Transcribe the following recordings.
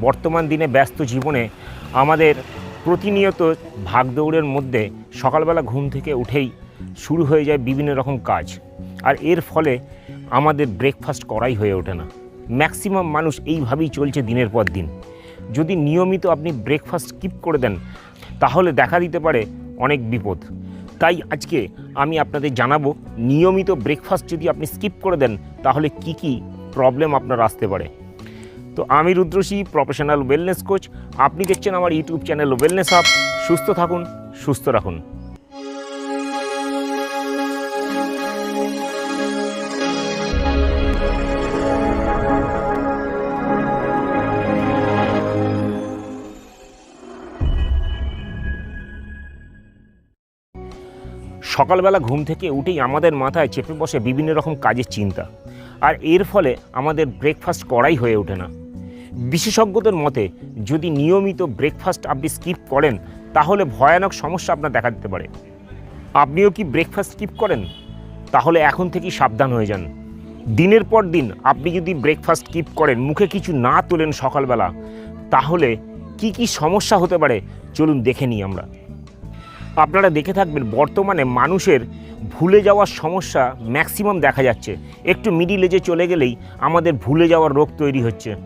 বর্তমান দিনে ব্যস্ত জীবনে আমাদের প্রতিনিয়ত ভাগদৌড়ের মধ্যে সকালবেলা ঘুম থেকে উঠেই শুরু হয়ে যায় বিভিন্ন রকম কাজ। আর এর ফলে আমাদের ব্রেকফাস্ট করাই হয়ে ওঠে না। ম্যাক্সিমাম মানুষ এইভাবেই চলছে দিনের পর দিন। যদি নিয়মিত আপনি ব্রেকফাস্ট স্কিপ করে দেন, তাহলে দেখা দিতে পারে অনেক বিপদ। তাই আজকে আমি আপনাদের জানাব, নিয়মিত ব্রেকফাস্ট যদি আপনি স্কিপ করে দেন, তাহলে কি কি প্রবলেম আপনার আসতে পারে। তো আমি রুদ্রসী প্রফেশনাল ওয়েলনেস কোচ আপনি দেখছেন আমার ইউটিউব চ্যানেল ওয়েলনেস আপ সুস্থ থাকুন, সুস্থ রাখুন। সকালবেলা ঘুম থেকে উঠেই আমাদের মাথায় চেপে বসে বিভিন্ন রকম কাজের চিন্তা। আর এর ফলে আমাদের ব্রেকফাস্ট করাই হয়ে ওঠে না। বিশেষজ্ঞদের মতে, যদি নিয়মিত ব্রেকফাস্ট আপনি স্কিপ করেন, তাহলে ভয়ানক সমস্যা আপনার দেখা দিতে পারে। আপনিও কি ব্রেকফাস্ট স্কিপ করেন? তাহলে এখন থেকেই সাবধান হয়ে যান। দিনের পর দিন আপনি যদি ব্রেকফাস্ট স্কিপ করেন, মুখে কিছু না তোলেন সকালবেলা, তাহলে কি কি সমস্যা হতে পারে? চলুন দেখে নিই আমরা। আপনারা দেখে থাকবেন, বর্তমানে মানুষের ভুলে যাওয়ার সমস্যা ম্যাক্সিমাম দেখা যাচ্ছে। একটু মিডিল এজে চলে গেলেই আমাদের ভুলে যাওয়ার রোগ তৈরি হচ্ছে।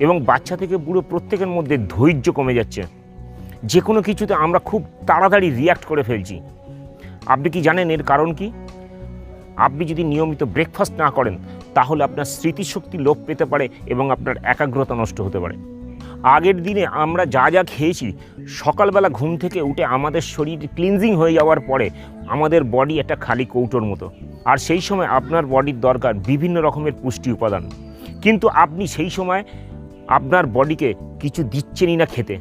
এবং বাচ্চা থেকে বুড়ো প্রত্যেকের মধ্যে ধৈর্য কমে যাচ্ছে। যে কোনো কিছুতে আমরা খুব তাড়াতাড়ি রিয়াক্ট করে ফেলছি। আপনি কি জানেন এর কারণ কি? আপনি যদি নিয়মিত ব্রেকফাস্ট না করেন, তাহলে আপনার স্মৃতিশক্তি লোপ পেতে পারে এবং আপনার একাগ্রতা নষ্ট হতে পারে। আগের দিনে আমরা যা যা খেয়েছি, সকালবেলা ঘুম থেকে উঠে আমাদের শরীর ক্লিনজিং হয়ে যাওয়ার পরে আমাদের বডি একটা খালি কৌটোর মতো। আর সেই সময় আপনার বডির দরকার বিভিন্ন রকমের পুষ্টি উপাদান। কিন্তু আপনি সেই সময় আপনার বডিকে কিছু দিচ্ছেনই না খেতে।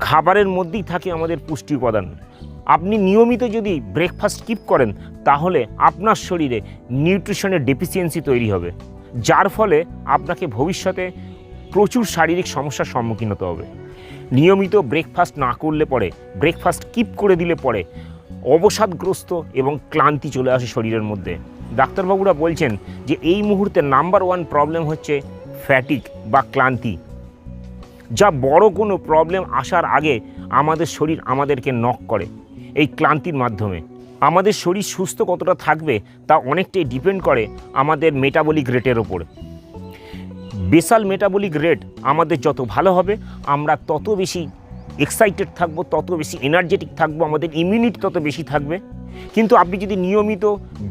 খাবারের মধ্যেই থাকে আমাদের পুষ্টি উপাদান। আপনি নিয়মিত যদি ব্রেকফাস্ট স্কিপ করেন, তাহলে আপনার শরীরে নিউট্রিশনের ডেফিসিয়েন্সি তৈরি হবে, যার ফলে আপনাকে ভবিষ্যতে প্রচুর শারীরিক সমস্যার সম্মুখীন হতে হবে। নিয়মিত ব্রেকফাস্ট না করলে পরে ব্রেকফাস্ট কিপ করে দিলে পরে অবসাদগ্রস্ত এবং ক্লান্তি চলে আসে শরীরের মধ্যে। ডাক্তারবাবুরা বলছেন যে, এই মুহূর্তে নাম্বার ওয়ান প্রবলেম হচ্ছে ফ্যাটিক বা ক্লান্তি, যা বড় কোনো প্রবলেম আসার আগে আমাদের শরীর আমাদেরকে নক করে। এই ক্লান্তির মাধ্যমে আমাদের শরীর সুস্থ কতটা থাকবে তা অনেকটাই ডিপেন্ড করে আমাদের মেটাবলিক রেটের ওপর বেসাল মেটাবলিক রেট আমাদের যত ভালো হবে, আমরা তত বেশি এক্সাইটেড থাকব, তত বেশি এনার্জেটিক থাকব, আমাদের ইমিউনিটি তত বেশি থাকবে। কিন্তু আপনি যদি নিয়মিত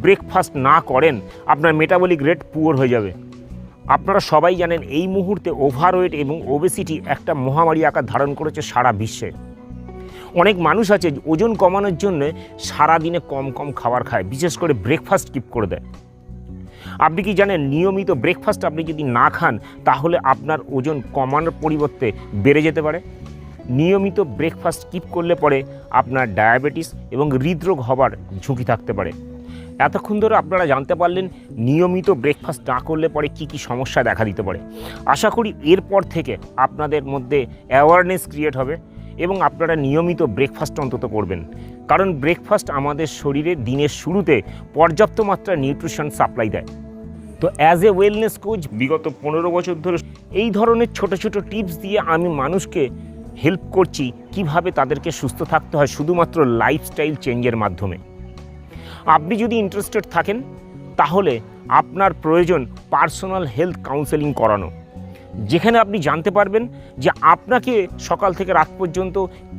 ব্রেকফাস্ট না করেন, আপনার মেটাবলিক রেট পুয়ার হয়ে যাবে। আপনারা সবাই জানেন এই মুহূর্তে ওভারওয়েট এবং ওবেসিটি একটা মহামারী আকার ধারণ করেছে সারা বিশ্বে। অনেক মানুষ আছে ওজন কমানোর জন্য সারাদিনে কম কম খাবার খায়, বিশেষ করে ব্রেকফাস্ট কিপ করে দেয়। আপনি কি জানেন নিয়মিত ব্রেকফাস্ট আপনি যদি না খান, তাহলে আপনার ওজন কমানোর পরিবর্তে বেড়ে যেতে পারে। নিয়মিত ব্রেকফাস্ট কিপ করলে পরে আপনার ডায়াবেটিস এবং হৃদরোগ হবার ঝুঁকি থাকতে পারে। এতক্ষণ ধরে আপনারা জানতে পারলেন নিয়মিত ব্রেকফাস্ট না করলে পরে কি কি সমস্যা দেখা দিতে পারে। আশা করি এরপর থেকে আপনাদের মধ্যে অ্যাওয়ারনেস ক্রিয়েট হবে এবং আপনারা নিয়মিত ব্রেকফাস্ট অন্তত করবেন। কারণ ব্রেকফাস্ট আমাদের শরীরে দিনের শুরুতে পর্যাপ্ত মাত্রা নিউট্রিশন সাপ্লাই দেয়। তো অ্যাজ এ ওয়েলনেস কোচ বিগত পনেরো বছর ধরে এই ধরনের ছোট ছোট টিপস দিয়ে আমি মানুষকে হেল্প করছি কীভাবে তাদেরকে সুস্থ থাকতে হয়, শুধুমাত্র লাইফস্টাইল চেঞ্জের মাধ্যমে। আপনি যদি ইন্টারেস্টেড থাকেন, তাহলে আপনার প্রয়োজন পার্সোনাল হেলথ কাউন্সেলিং করানো। যেখানে আপনি জানতে পারবেন যে আপনাকে সকাল থেকে রাত পর্যন্ত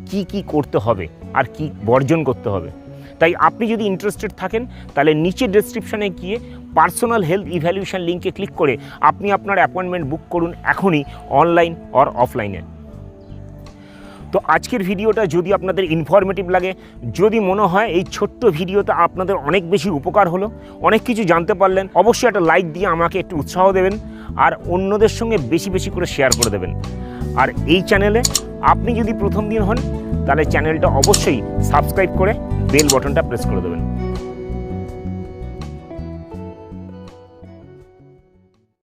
কি কি করতে হবে আর কি বর্জন করতে হবে। তাই আপনি যদি ইন্টারেস্টেড থাকেন, তাহলে নিচে ডেসক্রিপশানে গিয়ে পার্সোনাল হেলথ ইভ্যালুয়েশন লিঙ্কে ক্লিক করে আপনি আপনার অ্যাপয়েন্টমেন্ট বুক করুন এখনই অনলাইন অর অফলাইনে তো আজকের ভিডিওটা যদি আপনাদের ইনফরমেটিভ লাগে, যদি মনে হয় এই ছোট্ট ভিডিওতে আপনাদের অনেক বেশি উপকার হলো, অনেক কিছু জানতে পারলেন, অবশ্যই একটা লাইক দিয়ে আমাকে একটু উৎসাহ দেবেন আর অন্যদের সঙ্গে বেশি বেশি করে শেয়ার করে দেবেন। আর এই চ্যানেলে আপনি যদি প্রথম দিন হন, তাহলে চ্যানেলটা অবশ্যই সাবস্ক্রাইব করে বেল বটনটা প্রেস করে দেবেন।